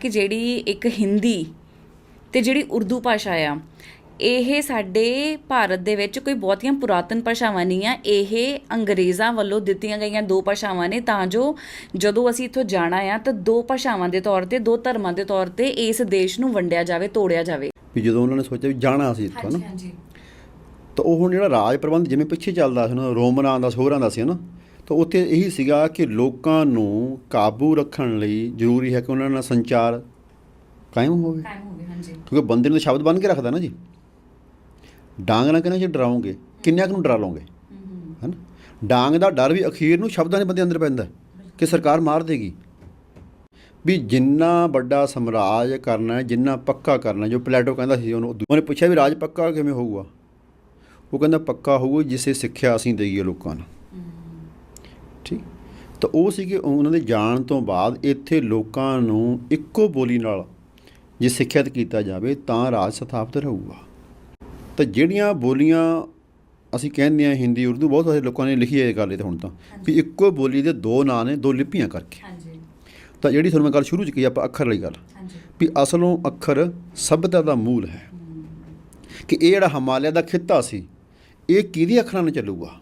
ਕਿ ਜਿਹੜੀ ਇੱਕ ਹਿੰਦੀ ਤੇ ਜਿਹੜੀ ਉਰਦੂ ਭਾਸ਼ਾ ਆ ਇਹ ਸਾਡੇ ਭਾਰਤ ਦੇ ਵਿੱਚ ਕੋਈ ਬਹੁਤੀਆਂ ਪੁਰਾਤਨ ਭਾਸ਼ਾਵਾਂ ਨਹੀਂ ਆ। ਇਹ ਅੰਗਰੇਜ਼ਾਂ ਵੱਲੋਂ ਦਿੱਤੀਆਂ ਗਈਆਂ ਦੋ ਭਾਸ਼ਾਵਾਂ ਨੇ ਤਾਂ ਜੋ ਜਦੋਂ ਅਸੀਂ ਇੱਥੋਂ ਜਾਣਾ ਆ ਤਾਂ ਦੋ ਭਾਸ਼ਾਵਾਂ ਦੇ ਤੌਰ ਤੇ ਦੋ ਧਰਮਾਂ ਦੇ ਤੌਰ ਤੇ ਇਸ ਦੇਸ਼ ਨੂੰ ਵੰਡਿਆ ਜਾਵੇ ਤੋੜਿਆ ਜਾਵੇ। ਵੀ ਜਦੋਂ ਉਹਨਾਂ ਨੇ ਸੋਚਿਆ ਵੀ ਜਾਣਾ ਸੀ ਇੱਥੋਂ ਨਾ ਹਾਂਜੀ ਤਾਂ ਉਹ ਹੁਣ ਜਿਹੜਾ ਰਾਜ ਪ੍ਰਬੰਧ ਜਿਵੇਂ ਪਿੱਛੇ ਚੱਲਦਾ ਸੀ ਨਾ ਰੋਮਨਾਂ ਦਾ ਸੋਹਰਾਂ ਦਾ ਸੀ ਨਾ ਤਾਂ ਉੱਥੇ ਇਹੀ ਸੀਗਾ ਕਿ ਲੋਕਾਂ ਨੂੰ ਕਾਬੂ ਰੱਖਣ ਲਈ ਜ਼ਰੂਰੀ ਹੈ ਕਿ ਉਹਨਾਂ ਨਾਲ ਸੰਚਾਰ ਕਾਇਮ ਹੋਵੇ। ਕਾਇਮ ਹੋ ਗਏ ਹਾਂਜੀ। ਕਿਉਂਕਿ ਬੰਦੇ ਨੂੰ ਤਾਂ ਸ਼ਬਦ ਬਣ ਕੇ ਰੱਖਦਾ ਨਾ ਜੀ। ਡਾਂਗ ਨਾਲ ਕਿੰਨਾ ਜੇ ਡਰਾਉਂਗੇ ਕਿੰਨਿਆਂ ਕੁ ਨੂੰ ਡਰਾ ਲਓਗੇ? ਹੈਨਾ? ਡਾਂਗ ਦਾ ਡਰ ਵੀ ਅਖੀਰ ਨੂੰ ਸ਼ਬਦਾਂ ਦੇ ਬੰਦੇ ਅੰਦਰ ਪੈਂਦਾ ਕਿ ਸਰਕਾਰ ਮਾਰ ਦੇਗੀ। ਵੀ ਜਿੰਨਾ ਵੱਡਾ ਸਮਰਾਜ ਕਰਨਾ ਹੈ ਜਿੰਨਾ ਪੱਕਾ ਕਰਨਾ ਜੋ ਪਲੇਟੋ ਕਹਿੰਦਾ ਸੀ ਉਹਨੂੰ ਉਹਨੇ ਪੁੱਛਿਆ ਵੀ ਰਾਜ ਪੱਕਾ ਕਿਵੇਂ ਹੋਊਗਾ? ਉਹ ਕਹਿੰਦਾ ਪੱਕਾ ਹੋਊਗਾ ਜਿਸੇ ਸਿੱਖਿਆ ਅਸੀਂ ਦੇਈਏ ਲੋਕਾਂ ਨੂੰ। ਠੀਕ। ਤਾਂ ਉਹ ਸੀ ਕਿ ਉਹਨਾਂ ਦੇ ਜਾਣ ਤੋਂ ਬਾਅਦ ਇੱਥੇ ਲੋਕਾਂ ਨੂੰ ਇੱਕੋ ਬੋਲੀ ਨਾਲ ਜੇ ਸਿੱਖਿਅਤ ਕੀਤਾ ਜਾਵੇ ਤਾਂ ਰਾਜ ਸਥਾਪਿਤ ਰਹੂਗਾ। ਤਾਂ ਜਿਹੜੀਆਂ ਬੋਲੀਆਂ ਅਸੀਂ ਕਹਿੰਦੇ ਹਾਂ ਹਿੰਦੀ ਉਰਦੂ ਬਹੁਤ ਸਾਰੇ ਲੋਕਾਂ ਨੇ ਲਿਖੀ ਹੈ ਇਹ ਗੱਲ ਇਹ ਤਾਂ ਹੁਣ ਤਾਂ ਵੀ ਇੱਕੋ ਬੋਲੀ ਦੇ ਦੋ ਨਾਂ ਨੇ ਦੋ ਲਿਪੀਆਂ ਕਰਕੇ। ਹਾਂਜੀ। ਤਾਂ ਜਿਹੜੀ ਤੁਹਾਨੂੰ ਮੈਂ ਗੱਲ ਸ਼ੁਰੂ ਚ ਕਹੀ ਆਪਾਂ ਅੱਖਰ ਲਈ ਗੱਲ ਹਾਂਜੀ। ਵੀ ਅਸਲੋਂ ਅੱਖਰ ਸਭਿਅਤਾ ਦਾ ਮੂਲ ਹੈ। ਕਿ ਇਹ ਜਿਹੜਾ ਹਿਮਾਲਿਆ ਦਾ ਖਿੱਤਾ ਸੀ ਇਹ ਕਿਹਦੇ ਅੱਖਰਾਂ ਨਾਲ ਚੱਲੂਗਾ?